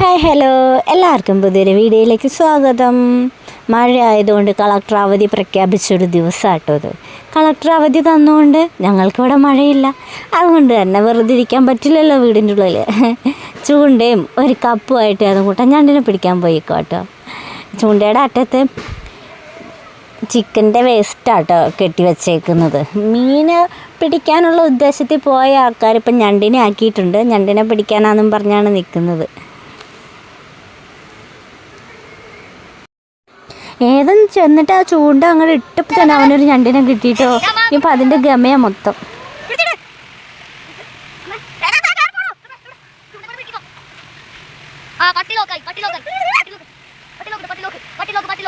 Hi hello എല്ലാവർക്കും പുതിയൊരു വീഡിയോയിലേക്ക് സ്വാഗതം. മഴ ആയതുകൊണ്ട് കളക്ടർ അവധി പ്രഖ്യാപിച്ചൊരു ദിവസമാട്ടോ അത് കളക്ടർ അവധി തന്നുകൊണ്ട് ഞങ്ങൾക്കിവിടെ മഴയില്ല. അതുകൊണ്ട് തന്നെ വെറുതെ ഇരിക്കാൻ പറ്റില്ലല്ലോ വീടിന്റെ ഉള്ളിൽ. ചൂണ്ടയും ഒരു കപ്പുമായിട്ട് അതും കൂട്ടാൻ ഞണ്ടിനെ പിടിക്കാൻ പോയിക്കോ കേട്ടോ ചൂണ്ടയുടെ അറ്റത്ത് ചിക്കന്റെ വേസ്റ്റാട്ടോ കെട്ടി വെച്ചേക്കുന്നത്. മീൻ പിടിക്കാനുള്ള ഉദ്ദേശത്തിൽ പോയ ആൾക്കാർ ഇപ്പം ഞണ്ടിനെ ആക്കിയിട്ടുണ്ട്. ഞണ്ടിനെ പിടിക്കാനാണെന്നും പറഞ്ഞാണ് നിൽക്കുന്നത്. ഏതും ചെന്നിട്ട് ആ ചൂണ്ട അങ്ങോട്ട് ഇട്ടപ്പോൾ തന്നെ അവനൊരു ഞണ്ടിനെ കിട്ടിയിട്ടോ. ഇപ്പം അതിന്റെ ഗമയ മൊത്തം. ആ പട്ടി ലോക്കായി പട്ടി ലോക്കായി പട്ടി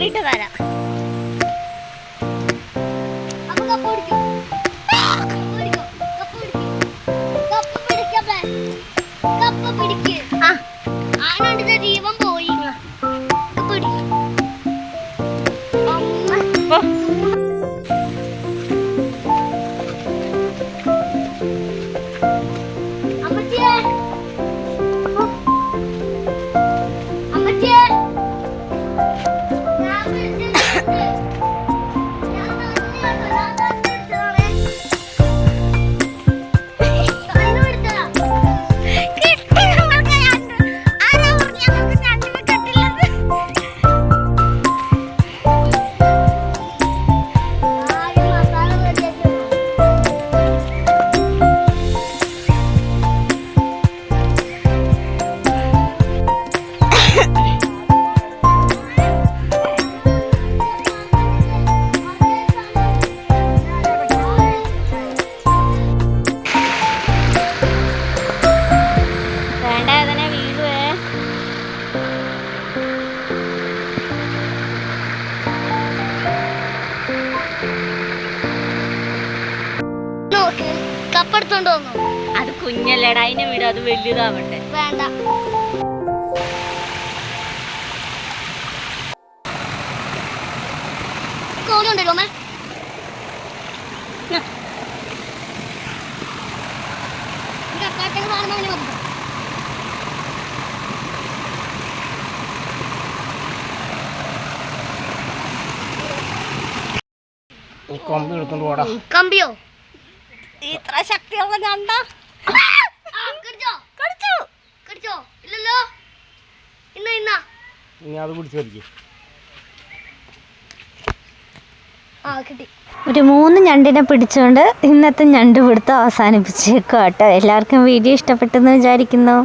കേറിയിട്ട് തരാം ആ. ആനണ്ടിന്റെ ജീവൻ പോയി? കപ്പെടുത്തോണ്ട് വന്നു? അത് കുഞ്ഞല്ലേടാ അതിനെ വിട് അത് വലിയതാവട്ടെ വേണ്ട. കോലുണ്ടല്ലോ അമ്മ കൊമ്പ് എടുത്തോണ്ട് പോടാ. കമ്പിയോ? ഇത്ര ശക്തിയുള്ള ഞണ്ട. ആ, കടിച്ചോ? കടിച്ചു. കടിച്ചോ? ഇല്ലല്ലോ. ഇന്ന ഇന്ന. നീ അത് പിടിച്ചു ഒരു മൂന്ന് ഞണ്ടിനെ പിടിച്ചുകൊണ്ട് ഇന്നത്തെ ഞണ്ട് പിടുത്തം അവസാനിപ്പിച്ചേക്കും കേട്ടോ എല്ലാവർക്കും വീഡിയോ ഇഷ്ടപ്പെട്ടെന്ന് വിചാരിക്കുന്നു.